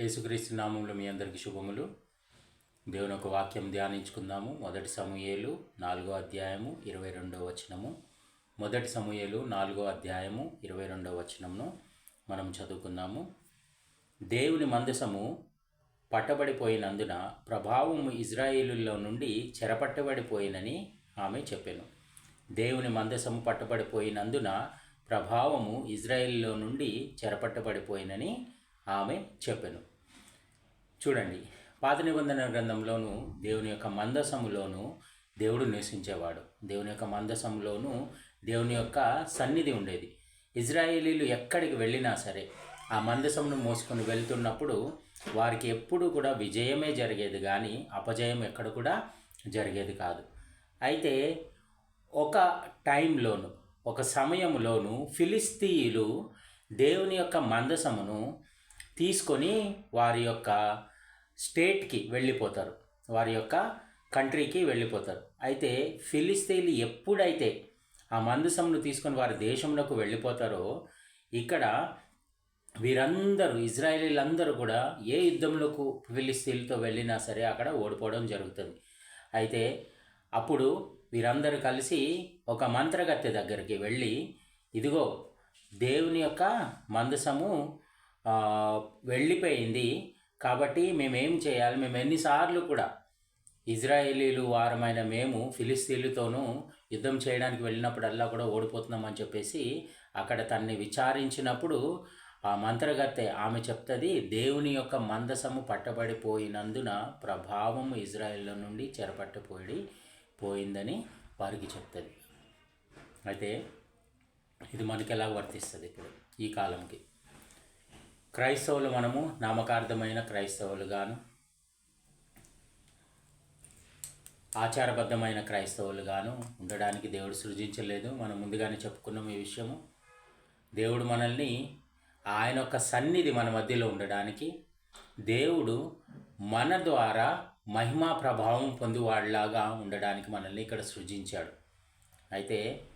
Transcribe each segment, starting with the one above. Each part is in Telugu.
యేసుక్రీస్తు నామంలో మీ అందరికీ శుభములు. దేవుని ఒక వాక్యం ధ్యానించుకుందాము. మొదటి సమూయేలు నాలుగో అధ్యాయము ఇరవై రెండవ వచనము. మొదటి సమూయేలు నాలుగో అధ్యాయము ఇరవై రెండవ వచనమును మనం చదువుకుందాము. దేవుని మందసము పట్టబడిపోయినందున ప్రభావము ఇజ్రాయేలులో నుండి చెరపట్టబడిపోయినని ఆమె చెప్పాను. దేవుని మందసము పట్టబడిపోయినందున ప్రభావము ఇజ్రాయిల్లో నుండి చెరపట్టబడిపోయినని ఆమె చెప్పెను. చూడండి పాత నిబంధన గ్రంథంలోను దేవుని యొక్క మందసములోను దేవుడు నివసించేవాడు. దేవుని యొక్క మందసములోను దేవుని యొక్క సన్నిధి ఉండేది. ఇజ్రాయేలీలు ఎక్కడికి వెళ్ళినా సరే ఆ మందసమును మోసుకొని వెళ్తున్నప్పుడు వారికి ఎప్పుడు కూడా విజయమే జరిగేది కానీ అపజయం ఎక్కడ కూడా జరిగేది కాదు. అయితే ఒక టైంలోను ఒక సమయంలోను ఫిలిస్తీయులు దేవుని యొక్క మందసమును తీసుకొని వారి యొక్క స్టేట్కి వెళ్ళిపోతారు. వారి యొక్క కంట్రీకి వెళ్ళిపోతారు. అయితే ఫిలిస్తీన్లు ఎప్పుడైతే ఆ మందసమును తీసుకొని వారి దేశంలోకి వెళ్ళిపోతారో ఇక్కడ వీరందరూ ఇజ్రాయేలీలందరూ కూడా ఏ యుద్ధంలోకి ఫిలిస్తీన్లతో వెళ్ళినా సరే అక్కడ ఓడిపోవడం జరుగుతుంది. అయితే అప్పుడు వీరందరూ కలిసి ఒక మంత్రగత్తె దగ్గరికి వెళ్ళి ఇదిగో దేవుని యొక్క మందసము వెళ్ళిపోయింది. కాబట్టి మేమేం చేయాలి? మేము ఎన్నిసార్లు కూడా ఇజ్రాయేలీలు వారమైన మేము ఫిలిస్తీన్లతోనూ యుద్ధం చేయడానికి వెళ్ళినప్పుడల్లా కూడా ఓడిపోతున్నామని చెప్పేసి అక్కడ తన్ని విచారించినప్పుడు ఆ మంత్రగత్తె ఆమె చెప్తుంది దేవుని యొక్క మందసము పట్టబడిపోయినందున ప్రభావము ఇజ్రాయెల్లో నుండి చెరపట్టపోయి పోయిందని వారికి చెప్తుంది. అయితే ఇది మనకి ఎలా వర్తిస్తుంది ఇప్పుడు ఈ కాలంకి? క్రైస్తవులు మనము నామకార్థమైన క్రైస్తవులుగాను ఆచారబద్ధమైన క్రైస్తవులుగాను ఉండడానికి దేవుడు సృజించలేదు. మనం ముందుగానే చెప్పుకున్నాం ఈ విషయము. దేవుడు మనల్ని ఆయన యొక్క సన్నిధి మన మధ్యలో ఉండడానికి దేవుడు మన ద్వారా మహిమా ప్రభావం పొందివాడిలాగా ఉండడానికి మనల్ని ఇక్కడ సృజించాడు. అయితే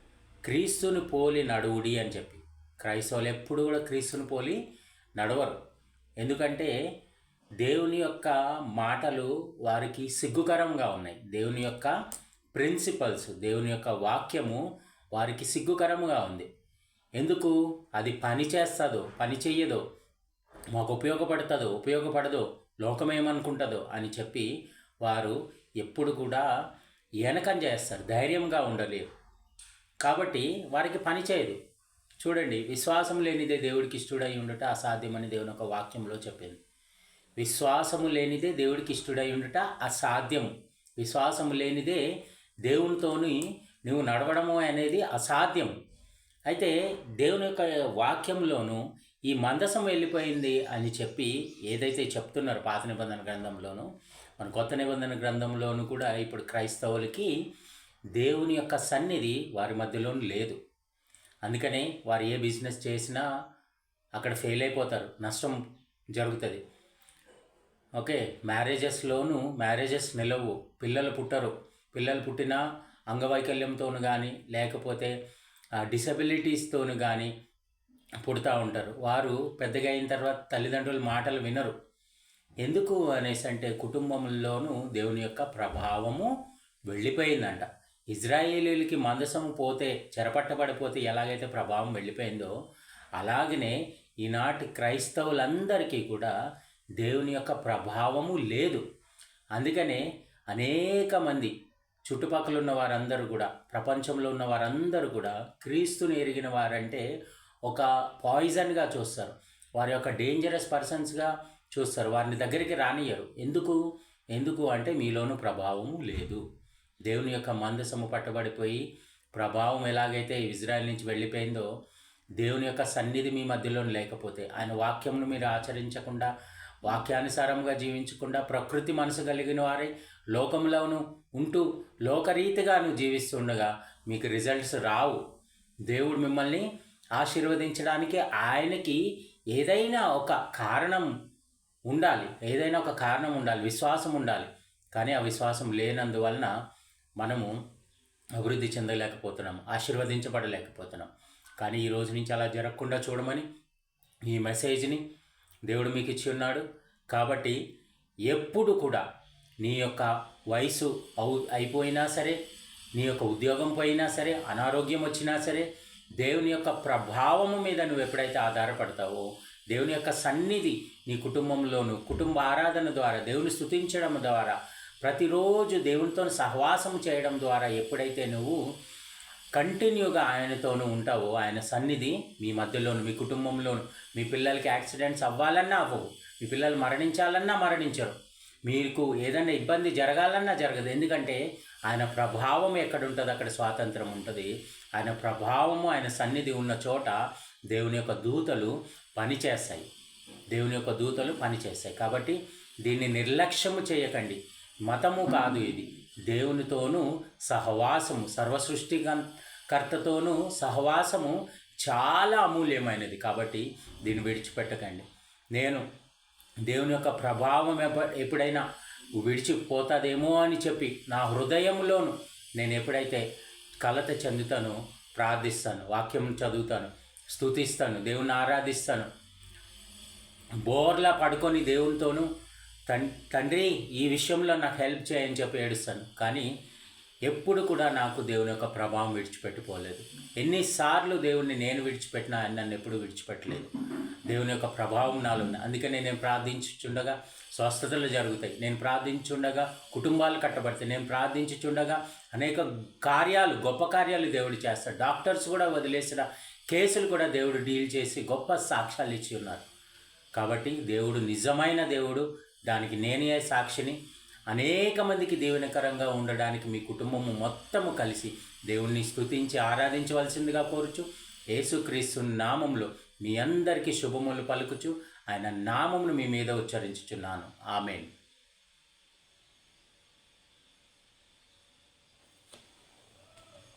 క్రీస్తుని పోలి నడువుడి అని చెప్పి క్రైస్తవులు ఎప్పుడు కూడా క్రీస్తుని పోలి నడవరు. ఎందుకంటే దేవుని యొక్క మాటలు వారికి సిగ్గుకరంగా ఉన్నాయి. దేవుని యొక్క ప్రిన్సిపల్స్ దేవుని యొక్క వాక్యము వారికి సిగ్గుకరంగా ఉంది. ఎందుకు? అది పని చేస్తుందో పని చెయ్యదో మాకు ఉపయోగపడుతుందో ఉపయోగపడదో లోకం ఏమనుకుంటుందో అని చెప్పి వారు ఎప్పుడు కూడా వెనకం చేస్తారు ధైర్యంగా ఉండలేరు. కాబట్టి వారికి పని చేయదు. చూడండి విశ్వాసం లేనిదే దేవుడికి ఇష్టడై ఉండట అసాధ్యమని దేవుని ఒక వాక్యంలో చెప్పింది. విశ్వాసము లేనిదే దేవుడికి ఇష్టడై ఉండట అసాధ్యము. విశ్వాసము లేనిదే దేవునితోని నువ్వు నడవడము అనేది అసాధ్యం అయితే దేవుని యొక్క వాక్యంలోనూ ఈ మందసం వెళ్ళిపోయింది అని చెప్పి ఏదైతే చెప్తున్నారో పాత నిబంధన గ్రంథంలోనూ మన కొత్త నిబంధన గ్రంథంలోనూ కూడా ఇప్పుడు క్రైస్తవులకి దేవుని యొక్క సన్నిధి వారి మధ్యలోనూ లేదు. అందుకని వారు ఏ బిజినెస్ చేసినా అక్కడ ఫెయిల్ అయిపోతారు. నష్టం జరుగుతుంది. ఓకే మ్యారేజెస్లోనూ మ్యారేజెస్ నిలవు. పిల్లలు పుట్టరు. పిల్లలు పుట్టిన అంగవైకల్యంతోను కానీ లేకపోతే డిసబిలిటీస్తోను కానీ పుడతా ఉంటారు. వారు పెద్దగా అయిన తర్వాత తల్లిదండ్రుల మాటలు వినరు. ఎందుకు అనేసి అంటే కుటుంబంలోనూ దేవుని యొక్క ప్రభావము వెళ్ళిపోయిందంట. ఇజ్రాయేలీలకి మందసం పోతే చెరపట్టబడిపోతే ఎలాగైతే ప్రభావం వెళ్ళిపోయిందో అలాగనే ఈనాటి క్రైస్తవులందరికీ కూడా దేవుని యొక్క ప్రభావము లేదు. అందుకనే అనేక మంది చుట్టుపక్కల ఉన్న వారందరూ కూడా ప్రపంచంలో ఉన్న వారందరూ కూడా క్రీస్తుని ఎరిగిన వారంటే ఒక పాయిజన్గా చూస్తారు. వారి యొక్క డేంజరస్ పర్సన్స్గా చూస్తారు. వారిని దగ్గరికి రానియరు ఎందుకు? ఎందుకు అంటే మీలోనూ ప్రభావము లేదు. దేవుని యొక్క మందసము పట్టబడిపోయి ప్రభావం ఎలాగైతే ఇజ్రాయెల్ నుంచి వెళ్ళిపోయిందో దేవుని యొక్క సన్నిధి మీ మధ్యలో లేకపోతే ఆయన వాక్యమును మీరు ఆచరించకుండా వాక్యానుసారంగా జీవించకుండా ప్రకృతి మనసు కలిగిన వారే లోకంలోను ఉంటూ లోకరీతిగా నువ్వు జీవిస్తుండగా మీకు రిజల్ట్స్ రావు. దేవుడు మిమ్మల్ని ఆశీర్వదించడానికి ఆయనకి ఏదైనా ఒక కారణం ఉండాలి. ఏదైనా ఒక కారణం ఉండాలి. విశ్వాసం ఉండాలి. కానీ ఆ విశ్వాసం లేనందువలన మనము అభివృద్ధి చెందలేకపోతున్నాం ఆశీర్వదించబడలేకపోతున్నాం. కానీ ఈ రోజు నుంచి అలా జరగకుండా చూడమని ఈ మెసేజ్ని దేవుడు మీకు ఇచ్చి ఉన్నాడు. కాబట్టి ఎప్పుడు కూడా నీ యొక్క వయసు అవు అయిపోయినా సరే నీ యొక్క ఉద్యోగం పోయినా సరే అనారోగ్యం వచ్చినా సరే దేవుని యొక్క ప్రభావము మీద నువ్వు ఎప్పుడైతే ఆధారపడతావో దేవుని యొక్క సన్నిధి నీ కుటుంబంలోను కుటుంబ ఆరాధన ద్వారా దేవుని స్తుతించడం ద్వారా ప్రతిరోజు దేవునితో సహవాసం చేయడం ద్వారా ఎప్పుడైతే నువ్వు కంటిన్యూగా ఆయనతోనూ ఉంటావో ఆయన సన్నిధి మీ మధ్యలోను మీ కుటుంబంలోను మీ పిల్లలకి యాక్సిడెంట్స్ అవ్వాలన్నా అవ్వవు. మీ పిల్లలు మరణించాలన్నా మరణించరు. మీకు ఏదైనా ఇబ్బంది జరగాలన్నా జరగదు. ఎందుకంటే ఆయన ప్రభావం ఎక్కడ ఉంటుంది అక్కడ స్వాతంత్రం ఉంటుంది. ఆయన ప్రభావము ఆయన సన్నిధి ఉన్న చోట దేవుని యొక్క దూతలు పనిచేస్తాయి దేవుని యొక్క దూతలు పనిచేస్తాయి కాబట్టి దీన్ని నిర్లక్ష్యము చేయకండి. మతము కాదు ఇది. దేవునితోనూ సహవాసము సర్వసృష్టి కర్తతోనూ సహవాసము చాలా అమూల్యమైనది. కాబట్టి దీన్ని విడిచిపెట్టకండి. నేను దేవుని యొక్క ప్రభావం ఎప్పుడైనా విడిచిపోతుందేమో అని చెప్పి నా హృదయంలోను నేను ఎప్పుడైతే కలత చెందుతానో ప్రార్థిస్తాను వాక్యం చదువుతాను స్తుతిస్తాను దేవుని ఆరాధిస్తాను బోర్లా పడుకొని దేవునితోనూ తండ్రి ఈ విషయంలో నాకు హెల్ప్ చేయని చెప్పి ఏడుస్తాను. కానీ ఎప్పుడు కూడా నాకు దేవుని యొక్క ప్రభావం విడిచిపెట్టుకోలేదు. ఎన్నిసార్లు దేవుణ్ణి నేను విడిచిపెట్టినా ఆయన నన్ను ఎప్పుడు విడిచిపెట్టలేదు. దేవుని యొక్క ప్రభావం నాలో ఉంది. అందుకనే నేను ప్రార్థించుచుండగా స్వస్థతలు జరుగుతాయి. నేను ప్రార్థించుండగా కుటుంబాలు కట్టబడతాయి. నేను ప్రార్థించుచుండగా అనేక కార్యాలు గొప్ప కార్యాలు దేవుడు చేస్తాడు. డాక్టర్స్ కూడా వదిలేసిన కేసులు కూడా దేవుడు డీల్ చేసి గొప్ప సాక్ష్యాలు ఇచ్చి ఉన్నారు. కాబట్టి దేవుడు నిజమైన దేవుడు దానికి నేనే సాక్షిని. అనేక మందికి దీవెనకరంగా ఉండడానికి మీ కుటుంబము మొత్తము కలిసి దేవుణ్ణి స్తుతించి ఆరాధించవలసిందిగా కోరుచు. యేసుక్రీస్తు నామంలో మీ అందరికీ శుభములు పలుకుచు. ఆయన నామమును మీ మీద ఉచ్చరించుచున్నాను. ఆమెను.